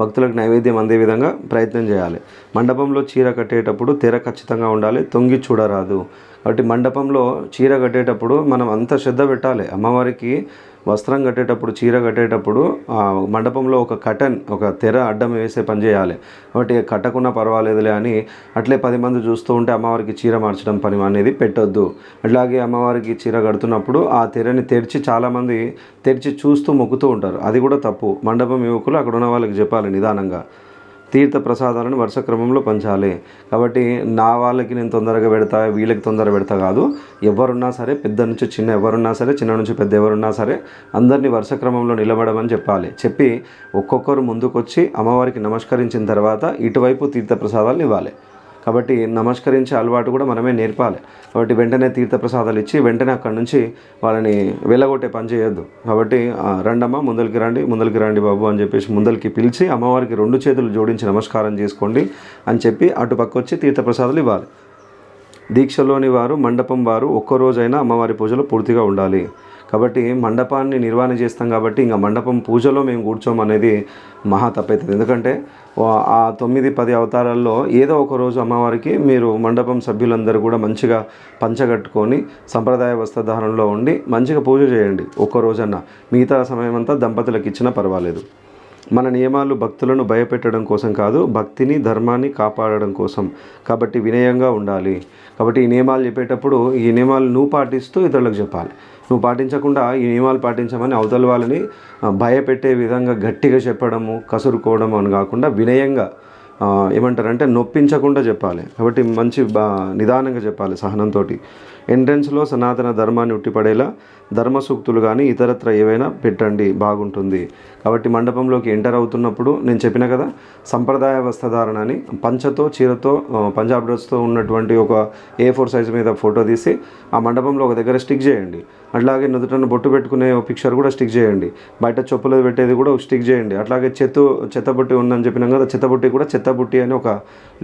భక్తులకు నైవేద్యం అందే విధంగా ప్రయత్నం చేయాలి. మండపంలో చీర కట్టేటప్పుడు తెర ఖచ్చితంగా ఉండాలి తొంగి చూడరాదు. కాబట్టి మండపంలో చీర కట్టేటప్పుడు మనం అంత శ్రద్ధ పెట్టాలి. అమ్మవారికి వస్త్రం కట్టేటప్పుడు చీర కట్టేటప్పుడు మండపంలో ఒక కటన్ ఒక తెర అడ్డం వేసే పని చేయాలి. కాబట్టి కట్టకున్నా పర్వాలేదులే అని అట్లే పది మంది చూస్తూ ఉంటే అమ్మవారికి చీర మార్చడం పని అనేది పెట్టొద్దు. అట్లాగే అమ్మవారికి చీర కడుతున్నప్పుడు ఆ తెరని తెరిచి చాలామంది తెరిచి చూస్తూ మొక్కుతూ ఉంటారు. అది కూడా తప్పు. మండపం యువకులు అక్కడ ఉన్న వాళ్ళకి చెప్పాలి నిదానంగా. తీర్థ ప్రసాదాలను వరుస క్రమంలో పంచాలి. కాబట్టి నా వాళ్ళకి నేను తొందరగా పెడతా వీళ్ళకి తొందరగా పెడతా కాదు. ఎవరున్నా సరే పెద్ద నుంచి చిన్న ఎవరున్నా సరే చిన్న నుంచి పెద్ద ఎవరున్నా సరే అందరినీ వరుస క్రమంలో నిలబడమని చెప్పాలి. చెప్పి ఒక్కొక్కరు ముందుకొచ్చి అమ్మవారికి నమస్కరించిన తర్వాత ఇటువైపు తీర్థ ప్రసాదాలను ఇవ్వాలి. కాబట్టి నమస్కరించే అలవాటు కూడా మనమే నేర్పాలి. కాబట్టి వెంటనే తీర్థప్రసాదాలు ఇచ్చి వెంటనే అక్కడి నుంచి వాళ్ళని వెళ్ళగొట్టే పని చేయొద్దు. కాబట్టి రండమ్మ రండమ్మా ముందరికి రండి ముందరికి రండి బాబు అని చెప్పేసి ముందరికి పిలిచి అమ్మవారికి రెండు చేతులు జోడించి నమస్కారం చేసుకోండి అని చెప్పి అటుపక్క వచ్చి తీర్థప్రసాదాలు ఇవ్వాలి. దీక్షలోని వారు మండపం వారు ఒక్కరోజైనా అమ్మవారి పూజలు పూర్తిగా ఉండాలి. కాబట్టి మండపాన్ని నిర్వహణ చేస్తాం కాబట్టి ఇంకా మండపం పూజలో మేము కూర్చోం అనేది మహా తప్పవుతుంది ఎందుకంటే ఆ తొమ్మిది పది అవతారాల్లో ఏదో ఒక రోజు అమ్మవారికి మీరు మండపం సభ్యులందరూ కూడా మంచిగా పంచగట్టుకొని సంప్రదాయ వస్త్రధారణలో ఉండి మంచిగా పూజ చేయండి ఒక్క రోజన్నా మిగతా సమయమంతా దంపతులకు ఇచ్చినా పర్వాలేదు. మన నియమాలు భక్తులను భయపెట్టడం కోసం కాదు భక్తిని ధర్మాన్ని కాపాడడం కోసం కాబట్టి వినయంగా ఉండాలి. కాబట్టి ఈ నియమాలు చెప్పేటప్పుడు ఈ నియమాలు నువ్వు పాటిస్తూ ఇతరులకు చెప్పాలి. నువ్వు పాటించకుండా ఈ నియమాలు పాటించమని అవతల వాళ్ళని భయపెట్టే విధంగా గట్టిగా చెప్పడము కసురుకోవడం అని కాకుండా వినయంగా ఏమంటారంటే నొప్పించకుండా చెప్పాలి. కాబట్టి మంచి బా నిదానంగా చెప్పాలి సహనంతో ఎంట్రన్స్లో సనాతన ధర్మాన్ని ఉట్టిపడేలా ధర్మ సూక్తులు కానీ ఇతరత్ర ఏవైనా పెట్టండి బాగుంటుంది. కాబట్టి మండపంలోకి ఎంటర్ అవుతున్నప్పుడు నేను చెప్పిన కదా సంప్రదాయ వస్త్రధారణ అని పంచతో చీరతో పంజాబ్ డ్రెస్తో ఉన్నటువంటి ఒక ఏ ఫోర్ సైజ్ మీద ఫోటో తీసి ఆ మండపంలో ఒక దగ్గర స్టిక్ చేయండి. అట్లాగే నుదుటను బొట్టు పెట్టుకునే పిక్చర్ కూడా స్టిక్ చేయండి. బయట చెప్పులు పెట్టేది కూడా స్టిక్ చేయండి. అట్లాగే చెత్త చెత్తబుట్టి ఉందని చెప్పినాం కదా చెత్తబుట్టి కూడా చెత్తబుట్టి అని ఒక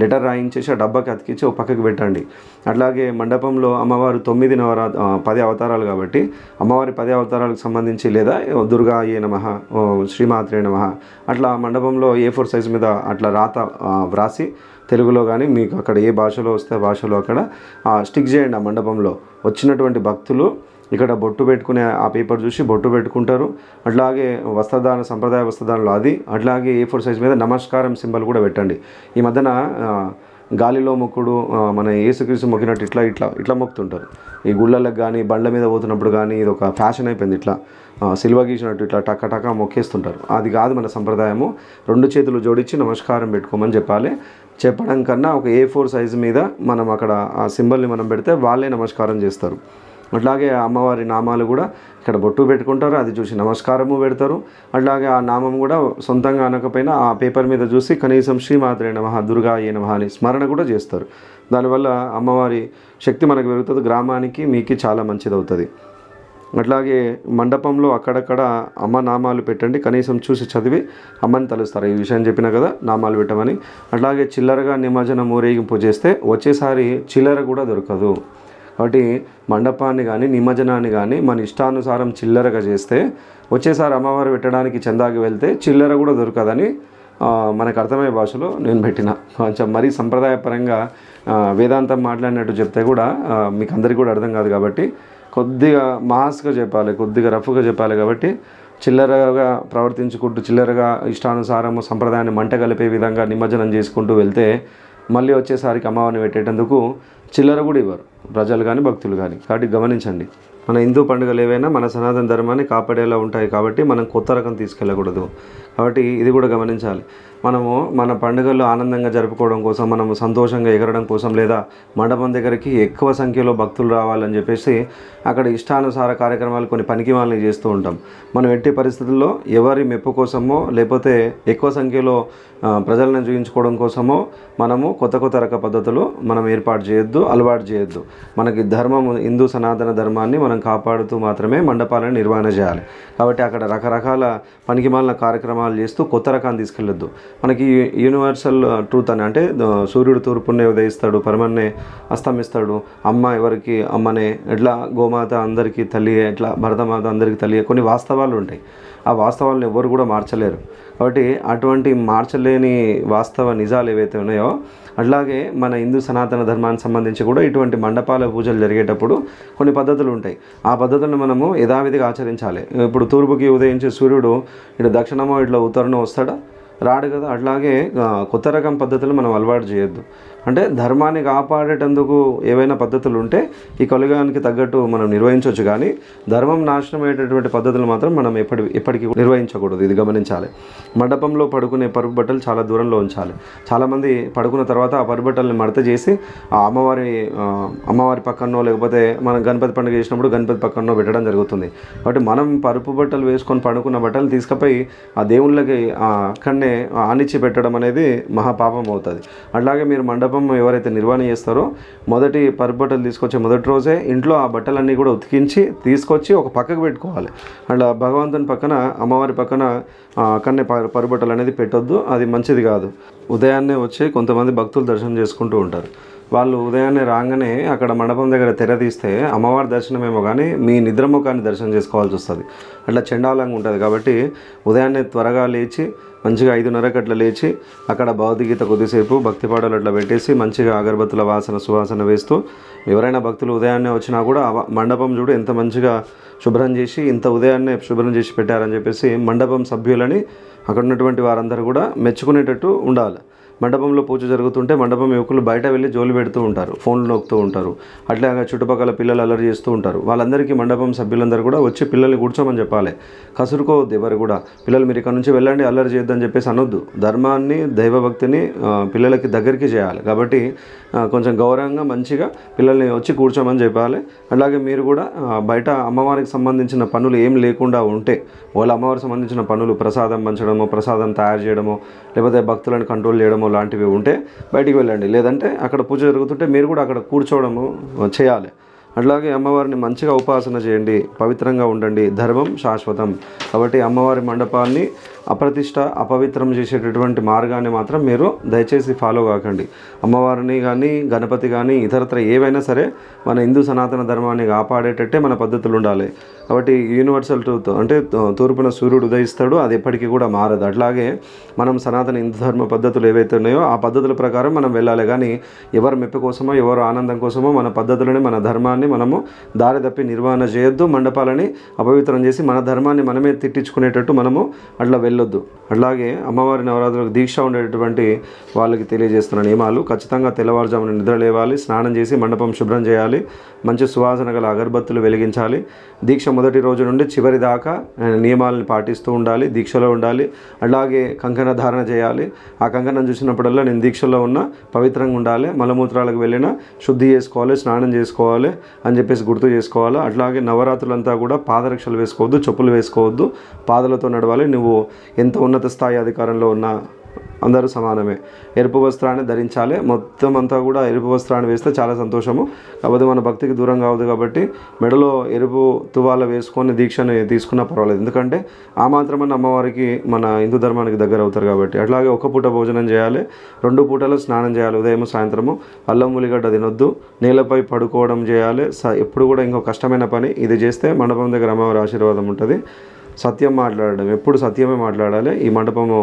లెటర్ రాయించేసి ఆ డబ్బాకి అతికించి ఒక పక్కకి పెట్టండి. అట్లాగే మండపంలో అమ్మవారు తొమ్మిది నవరా పది అవతారాలు కాబట్టి అమ్మవారి పది అవతారాలకు సంబంధించి లేదా దుర్గా ఏ నమ శ్రీమాత్రే నమ అట్లా మండపంలో ఏ ఫోర్ సైజ్ మీద అట్లా రాత వ్రాసి తెలుగులో కానీ మీకు అక్కడ ఏ భాషలో వస్తే భాషలో అక్కడ స్టిక్ చేయండి ఆ మండపంలో. వచ్చినటువంటి భక్తులు ఇక్కడ బొట్టు పెట్టుకునే ఆ పేపర్ చూసి బొట్టు పెట్టుకుంటారు. అట్లాగే వస్త్రదాన సంప్రదాయ వస్త్రదానంలో అది. అట్లాగే ఏ ఫోర్ సైజ్ మీద నమస్కారం సింబల్ కూడా పెట్టండి. ఈ మధ్యన గాలిలో మొక్కుడు మన ఏసుక్రీస్తు మొక్కినట్టు ఇట్లా ఇట్లా ఇట్లా మొక్కుతుంటారు. ఈ గుళ్ళలకు కానీ బండ్ల మీద పోతున్నప్పుడు కానీ ఇది ఒక ఫ్యాషన్ అయిపోయింది ఇట్లా. సిల్వ గీసినట్టు ఇట్లా టక్క టక్క మొక్కేస్తుంటారు. అది కాదు మన సంప్రదాయము. రెండు చేతులు జోడించి నమస్కారం పెట్టుకోమని చెప్పాలి. చెప్పడం కన్నా ఒక ఏ ఫోర్ సైజు మీద మనం అక్కడ ఆ సింబల్ని మనం పెడితే వాళ్ళే నమస్కారం చేస్తారు. అట్లాగే అమ్మవారి నామాలు కూడా ఇక్కడ బొట్టు పెట్టుకుంటారు అది చూసి నమస్కారము పెడతారు. అట్లాగే ఆ నామం కూడా సొంతంగా అనకపోయినా ఆ పేపర్ మీద చూసి కనీసం శ్రీమాత్రే నమః దుర్గా ఏ నమః అని స్మరణ కూడా చేస్తారు. దానివల్ల అమ్మవారి శక్తి మనకు పెరుగుతుంది గ్రామానికి మీకు చాలా మంచిది అవుతుంది అట్లాగే మండపంలో అక్కడక్కడ అమ్మ నామాలు పెట్టండి కనీసం చూసి చదివి అమ్మని తలుస్తారు. ఈ విషయం చెప్పిన కదా నామాలు పెట్టమని. అట్లాగే చిల్లరగా నిమజ్జనం ఊరేగింపు చేస్తే వచ్చేసారి చిల్లర కూడా దొరకదు. కాబట్టి మండపాన్ని కానీ నిమజ్జనాన్ని కానీ మన ఇష్టానుసారం చిల్లరగా చేస్తే వచ్చేసారి అమ్మవారు పెట్టడానికి చందాకి వెళ్తే చిల్లర కూడా దొరకదని మనకు అర్థమయ్యే భాషలో నేను పెట్టిన. కొంచెం మరీ సంప్రదాయపరంగా వేదాంతం మాట్లాడినట్టు చెప్తే కూడా మీకు అందరికీ కూడా అర్థం కాదు కాబట్టి కొద్దిగా మాస్గా చెప్పాలి కొద్దిగా రఫ్గా చెప్పాలి కాబట్టి చిల్లరగా ప్రవర్తించుకుంటూ చిల్లరగా ఇష్టానుసారము సంప్రదాయాన్ని మంట కలిపే విధంగా నిమజ్జనం చేసుకుంటూ వెళ్తే మళ్ళీ వచ్చేసరికి అమ్మవారిని పెట్టేటందుకు చిల్లర కూడా ఇవ్వరు. ప్రజలు కానీ భక్తులు కానీ కాబట్టి గమనించండి. మన హిందూ పండుగలు ఏవైనా మన సనాతన ధర్మాన్ని కాపాడేలా ఉంటాయి కాబట్టి మనం కొత్త రకం తీసుకెళ్ళకూడదు. కాబట్టి ఇది కూడా గమనించాలి. మనము మన పండుగల్లో ఆనందంగా జరుపుకోవడం కోసం మనము సంతోషంగా ఎగరడం కోసం లేదా మండపం దగ్గరికి ఎక్కువ సంఖ్యలో భక్తులు రావాలని చెప్పేసి అక్కడ ఇష్టానుసార కార్యక్రమాలు కొన్ని పనికిమాలని చేస్తూ ఉంటాం. మనం ఎట్టి పరిస్థితుల్లో ఎవరి మెప్పు కోసమో లేకపోతే ఎక్కువ సంఖ్యలో ప్రజలను చూపించుకోవడం కోసమో మనము కొత్త కొత్త రక పద్ధతులు మనం ఏర్పాటు చేయొద్దు అలవాటు చేయొద్దు. మనకి ధర్మం హిందూ సనాతన ధర్మాన్ని మనం కాపాడుతూ మాత్రమే మండపాలను నిర్వహణ చేయాలి. కాబట్టి అక్కడ రకరకాల పనికిమాలిన కార్యక్రమాలు చేస్తూ కొత్త రకాన్ని తీసుకెళ్ళొద్దు. మనకి యూనివర్సల్ ట్రూత్ uh, అని. అంటే సూర్యుడు తూర్పునే ఉదయిస్తాడు పరమన్నే అస్తమిస్తాడు. అమ్మ ఎవరికి అమ్మనే ఎట్లా గోమాత అందరికీ తల్లి ఎట్లా భరతమాత అందరికీ తల్లి కొన్ని వాస్తవాలు ఉంటాయి. ఆ వాస్తవాలను ఎవరు కూడా మార్చలేరు. కాబట్టి అటువంటి మార్చలేని వాస్తవ నిజాలు ఏవైతే ఉన్నాయో అట్లాగే మన హిందూ సనాతన ధర్మానికి సంబంధించి కూడా ఇటువంటి మండపాల పూజలు జరిగేటప్పుడు కొన్ని పద్ధతులు ఉంటాయి. ఆ పద్ధతులను మనము యథావిధిగా ఆచరించాలి. ఇప్పుడు తూర్పుకి ఉదయించే సూర్యుడు ఇటు దక్షిణమో ఇట్లా ఉత్తరణం వస్తాడా? రాడు కదా? అట్లాగే కొత్త రకం పద్ధతులు మనం అలవాటు చేయొద్దు. అంటే ధర్మాన్ని కాపాడేటందుకు ఏవైనా పద్ధతులు ఉంటే ఈ కలుగానికి తగ్గట్టు మనం నిర్వహించవచ్చు. కానీ ధర్మం నాశనం అయ్యేటటువంటి పద్ధతులు మాత్రం మనం ఎప్పటి ఎప్పటికీ నిర్వహించకూడదు. ఇది గమనించాలి. మండపంలో పడుకునే పరుపు బట్టలు చాలా దూరంలో ఉంచాలి. చాలామంది పడుకున్న తర్వాత ఆ పరుపు బట్టల్ని మడత చేసి ఆ అమ్మవారి అమ్మవారి పక్కనో లేకపోతే మనం గణపతి పండుగ చేసినప్పుడు గణపతి పక్కనో పెట్టడం జరుగుతుంది. కాబట్టి మనం పరుపు బట్టలు వేసుకొని పడుకున్న బట్టలు తీసుకుపోయి ఆ దేవుళ్ళకి అక్కడనే ఆనిచ్చి పెట్టడం అనేది మహాపాపం అవుతుంది. అట్లాగే మీరు మండపం ఎవరైతే నిర్వహణ చేస్తారో మొదటి పరుపు బట్టలు తీసుకొచ్చే మొదటి రోజే ఇంట్లో ఆ బట్టలన్నీ కూడా ఉతికించి తీసుకొచ్చి ఒక పక్కకు పెట్టుకోవాలి. అట్లా భగవంతుని పక్కన అమ్మవారి పక్కన అక్కడనే పరు పరుబట్టలు అనేది పెట్టొద్దు. అది మంచిది కాదు. ఉదయాన్నే వచ్చి కొంతమంది భక్తులు దర్శనం చేసుకుంటూ ఉంటారు. వాళ్ళు ఉదయాన్నే రాగానే అక్కడ మండపం దగ్గర తెర తీస్తే అమ్మవారి దర్శనమేమో కానీ మీ నిద్రముఖాన్ని దర్శనం చేసుకోవాల్సి వస్తుంది. అట్లా చండాలంగా ఉంటుంది కాబట్టి ఉదయాన్నే త్వరగా లేచి మంచిగా ఐదున్నరకు అట్లా లేచి అక్కడ భౌతిగీత కొద్దిసేపు భక్తి పాటలు అట్లా పెట్టేసి మంచిగా అగరబత్తుల వాసన సువాసన వేస్తూ ఎవరైనా భక్తులు ఉదయాన్నే వచ్చినా కూడా మండపం చూడు ఎంత మంచిగా శుభ్రం చేసి ఇంత ఉదయాన్నే శుభ్రం చేసి పెట్టారని చెప్పేసి మండపం సభ్యులని అక్కడ ఉన్నటువంటి వారందరూ కూడా మెచ్చుకునేటట్టు ఉండాలి. మండపంలో పూజ జరుగుతుంటే మండపం యువకులు బయట వెళ్ళి జోలి పెడుతూ ఉంటారు. ఫోన్లు నొక్కుతూ ఉంటారు. అట్లాగా చుట్టుపక్కల పిల్లలు అల్లరి చేస్తూ ఉంటారు. వాళ్ళందరికీ మండపం సభ్యులందరూ కూడా వచ్చి పిల్లల్ని కూర్చోమని చెప్పాలి. కసురుకోవద్దు ఎవరు కూడా పిల్లలు మీరు ఇక్కడ నుంచి వెళ్ళండి అల్లరి చేయొద్దని చెప్పేసి అనొద్దు. ధర్మాన్ని దైవభక్తిని పిల్లలకి దగ్గరికి చేయాలి. కాబట్టి కొంచెం గౌరవంగా మంచిగా పిల్లల్ని వచ్చి కూర్చోమని చెప్పాలి. అలాగే మీరు కూడా బయట అమ్మవారికి సంబంధించిన పనులు ఏం లేకుండా ఉంటే వాళ్ళ అమ్మవారికి సంబంధించిన పనులు ప్రసాదం పంచడము ప్రసాదం తయారు చేయడము లేకపోతే భక్తులను కంట్రోల్ చేయడము లాంటివి ఉంటే బయటికి వెళ్ళండి. లేదంటే అక్కడ పూజ జరుగుతుంటే మీరు కూడా అక్కడ కూర్చోవడము చేయాలి. అట్లాగే అమ్మవారిని మంచిగా ఉపాసన చేయండి పవిత్రంగా ఉండండి. ధర్మం శాశ్వతం. కాబట్టి అమ్మవారి మండపాన్ని అప్రతిష్ట అపవిత్రం చేసేటటువంటి మార్గాన్ని మాత్రం మీరు దయచేసి ఫాలో కాకండి. అమ్మవారిని కానీ గణపతి కానీ ఇతరత్ర ఏవైనా సరే మన హిందూ సనాతన ధర్మాన్ని కాపాడేటట్టే మన పద్ధతులు ఉండాలి. కాబట్టి యూనివర్సల్ ట్రూత్ అంటే తూర్పున సూర్యుడు ఉదయిస్తాడు అది ఎప్పటికీ కూడా మారదు. అట్లాగే మనం సనాతన హిందూ ధర్మ పద్ధతులు ఏవైతే ఉన్నాయో ఆ పద్ధతుల ప్రకారం మనం వెళ్ళాలి. కానీ ఎవరు మెప్పు కోసమో ఎవరు ఆనందం కోసమో మన పద్ధతులని మన ధర్మాన్ని మనము దారి తప్పి నిర్వహణ చేయొద్దు. మండపాలని అపవిత్రం చేసి మన ధర్మాన్ని మనమే తిట్టించుకునేటట్టు మనము అట్లా వెళ్ళొద్దు. అట్లాగే అమ్మవారి నవరాత్రులకు దీక్ష ఉండేటటువంటి వాళ్ళకి తెలియజేస్తున్న నియమాలు ఖచ్చితంగా తెల్లవారుజామున నిద్ర లేవాలి స్నానం చేసి మండపం శుభ్రం చేయాలి మంచి సువాసన గల అగరబత్తులు వెలిగించాలి. దీక్ష మొదటి రోజు నుండి చివరి దాకా నియమాలను పాటిస్తూ ఉండాలి దీక్షలో ఉండాలి. అలాగే కంకణ ధారణ చేయాలి. ఆ కంకణం చూసినప్పుడల్లా నేను దీక్షలో ఉన్న పవిత్రంగా ఉండాలి. మలమూత్రాలకు వెళ్ళిన శుద్ధి చేసుకోవాలి స్నానం చేసుకోవాలి అని చెప్పేసి గుర్తు చేసుకోవాలి? అట్లాగే నవరాత్రులంతా కూడా పాదరక్షలు వేసుకోవద్దు చెప్పులు వేసుకోవద్దు. పాదలతో నడవాలి. నువ్వు ఎంత ఉన్నత స్థాయి అధికారంలో ఉన్న అందరూ సమానమే. ఎరుపు వస్త్రాన్ని ధరించాలి. మొత్తం అంతా కూడా ఎరుపు వస్త్రాన్ని వేస్తే చాలా సంతోషము. కాకపోతే మన భక్తికి దూరం కావద్దు కాబట్టి మెడలో ఎరుపు తువాల వేసుకొని దీక్షని తీసుకున్నా పర్వాలేదు. ఎందుకంటే ఆ మాత్రమన్న అమ్మవారికి మన హిందూ ధర్మానికి దగ్గర అవుతారు కాబట్టి. అట్లాగే ఒక పూట భోజనం చేయాలి. రెండు పూటలు స్నానం చేయాలి. ఉదయం సాయంత్రము అల్లం ఉల్లిగడ్డ తినొద్దు. నేలపై పడుకోవడం చేయాలి. స ఎప్పుడు కూడా ఇంకో కష్టమైన పని ఇది చేస్తే మండపం దగ్గర అమ్మవారి ఆశీర్వాదం ఉంటుంది. సత్యం మాట్లాడడం. ఎప్పుడు సత్యమే మాట్లాడాలి. ఈ మండపము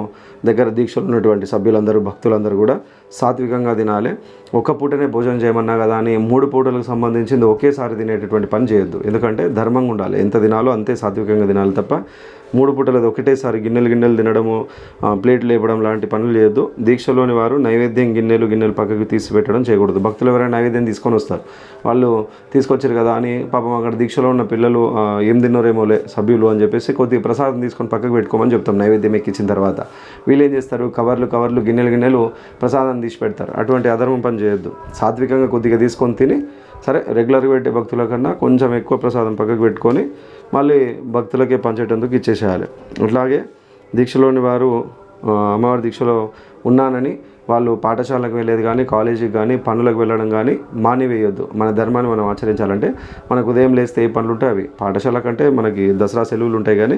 దగ్గర దీక్షలు ఉన్నటువంటి సభ్యులందరూ భక్తులందరూ కూడా సాత్వికంగా తినాలి. ఒక్క పూటనే భోజనం చేయమన్నా కదా అని మూడు పూటలకు సంబంధించింది ఒకేసారి తినేటటువంటి పని చేయొద్దు. ఎందుకంటే ధర్మంగా ఉండాలి. ఎంత తినాలో అంతే సాత్వికంగా తినాలి తప్ప మూడు పూటలది ఒకటేసారి గిన్నెలు గిన్నెలు తినడము ప్లేట్లు లేపడం లాంటి పనులు చేయొద్దు. దీక్షలోని వారు నైవేద్యం గిన్నెలు గిన్నెలు పక్కకి తీసి పెట్టడం చేయకూడదు. భక్తులు ఎవరైనా నైవేద్యం తీసుకొని వస్తారు. వాళ్ళు తీసుకొచ్చారు కదా అని పాపం అక్కడ దీక్షలో ఉన్న పిల్లలు ఏం తిన్నారేమోలే సభ్యులు అని చెప్పేసి కొద్దిగా ప్రసాదం తీసుకొని పక్కకు పెట్టుకోమని చెప్తాం నైవేద్యం ఎక్కించిన తర్వాత. వీళ్ళు ఏం చేస్తారు? కవర్లు కవర్లు గిన్నెలు గిన్నెలు ప్రసాదం తీసి పెడతారు. అటువంటి అధర్మం పని చేయొద్దు. సాత్వికంగా కొద్దిగా తీసుకొని తిని సరే రెగ్యులర్గా పెట్టే భక్తుల కన్నా కొంచెం ఎక్కువ ప్రసాదం పక్కకు పెట్టుకొని మళ్ళీ భక్తులకే పంచేటందుకు ఇచ్చేసేయాలి. అట్లాగే దీక్షలోని వారు అమ్మవారి దీక్షలో ఉన్నానని వాళ్ళు పాఠశాలకు వెళ్ళేది కానీ కాలేజీకి కానీ పనులకు వెళ్ళడం కానీ మానివేయొద్దు. మన ధర్మాన్ని మనం ఆచరించాలంటే మనకు ఉదయం లేస్తే ఏ పనులు ఉంటాయి అవి. పాఠశాల కంటే మనకి దసరా సెలవులు ఉంటాయి కానీ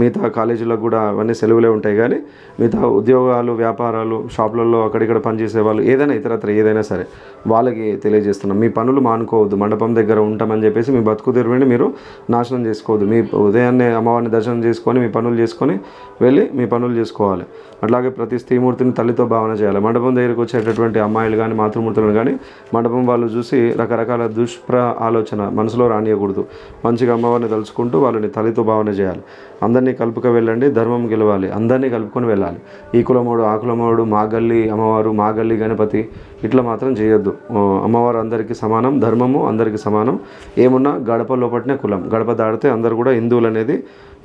మిగతా కాలేజీలకు కూడా అవన్నీ సెలవులే ఉంటాయి కానీ మిగతా ఉద్యోగాలు వ్యాపారాలు షాపులలో అక్కడిక్కడ పనిచేసే వాళ్ళు ఏదైనా ఇతరత్ర ఏదైనా సరే వాళ్ళకి తెలియజేస్తున్నాం. మీ పనులు మానుకోవద్దు. మండపం దగ్గర ఉంటామని చెప్పేసి మీ బతుకు తెరువుని మీరు నాశనం చేసుకోవద్దు. మీ ఉదయాన్నే అమ్మవారిని దర్శనం చేసుకొని మీ పనులు చేసుకొని వెళ్ళి మీ పనులు చేసుకోవాలి. అట్లాగే ప్రతి స్త్రీమూర్తిని తల్లితో భావన చేయాలి. మండపం దగ్గరికి వచ్చేటటువంటి అమ్మాయిలు కానీ మాతృమూర్తులను కానీ మండపం వాళ్ళు చూసి రకరకాల దుష్ప్ర ఆలోచన మనసులో రానియకూడదు. మంచిగా అమ్మవారిని తలుచుకుంటూ వాళ్ళని తల్లితో భావన చేయాలి. అందరినీ కలుపుక వెళ్ళండి ధర్మం గెలవాలి. అందరినీ కలుపుకొని వెళ్ళాలి. ఈ కులమోడు ఆ కులమోడు మా గల్లి అమ్మవారు మా గల్లి గణపతి ఇట్లా మాత్రం చేయొద్దు. అమ్మవారు అందరికీ సమానం ధర్మము అందరికీ సమానం. ఏమున్నా గడప లోపట్నే కులం. గడప దాడితే అందరు కూడా హిందువులు అనేది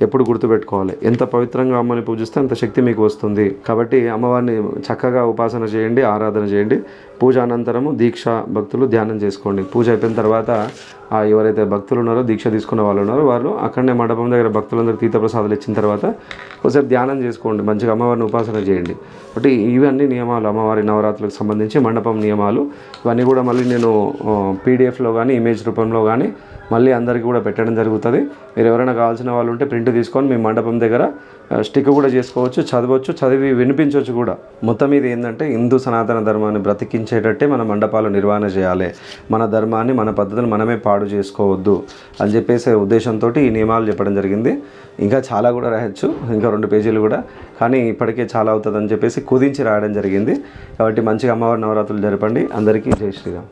ఎప్పుడు గుర్తుపెట్టుకోవాలి. ఎంత పవిత్రంగా అమ్మని పూజిస్తే అంత శక్తి మీకు వస్తుంది. కాబట్టి అమ్మవారిని చక్కగా ఉపాసన చేయండి ఆరాధన చేయండి. పూజ అనంతరము దీక్ష భక్తులు ధ్యానం చేసుకోండి. పూజ అయిపోయిన తర్వాత ఎవరైతే భక్తులు ఉన్నారో దీక్ష తీసుకున్న వాళ్ళు ఉన్నారో వాళ్ళు అక్కడనే మండపం దగ్గర భక్తులందరూ ప్రసాదాలు ఇచ్చిన తర్వాత ఒకసారి ధ్యానం చేసుకోండి మంచిగా అమ్మవారిని ఉపాసన చేయండి. కాబట్టి ఇవన్నీ నియమాలు అమ్మవారి నవరాత్రులకు సంబంధించి మండపం నియమాలు ఇవన్నీ కూడా మళ్ళీ నేను పీడిఎఫ్లో కానీ ఇమేజ్ రూపంలో కానీ మళ్ళీ అందరికీ కూడా పెట్టడం జరుగుతుంది. మీరు ఎవరైనా కావాల్సిన వాళ్ళు ఉంటే ప్రింట్ తీసుకొని మీ మండపం దగ్గర స్టిక్ కూడా చేసుకోవచ్చు చదవచ్చు చదివి వినిపించవచ్చు కూడా. మొత్తం మీద ఏంటంటే హిందూ సనాతన ధర్మాన్ని బ్రతికించేటట్టే మన మండపాలు నిర్వహణ చేయాలి. మన ధర్మాన్ని మన పద్ధతులు మనమే పాడు చేసుకోవద్దు అని చెప్పేసి ఉద్దేశంతో ఈ నియమాలు చెప్పడం జరిగింది. ఇంకా చాలా కూడా రాయొచ్చు ఇంకా రెండు పేజీలు కూడా. కానీ ఇప్పటికే చాలా అవుతుందని చెప్పేసి కుదించి రాయడం జరిగింది. కాబట్టి మంచిగా అమ్మవారి నవరాత్రులు జరపండి. అందరికీ జై శ్రీరామ్.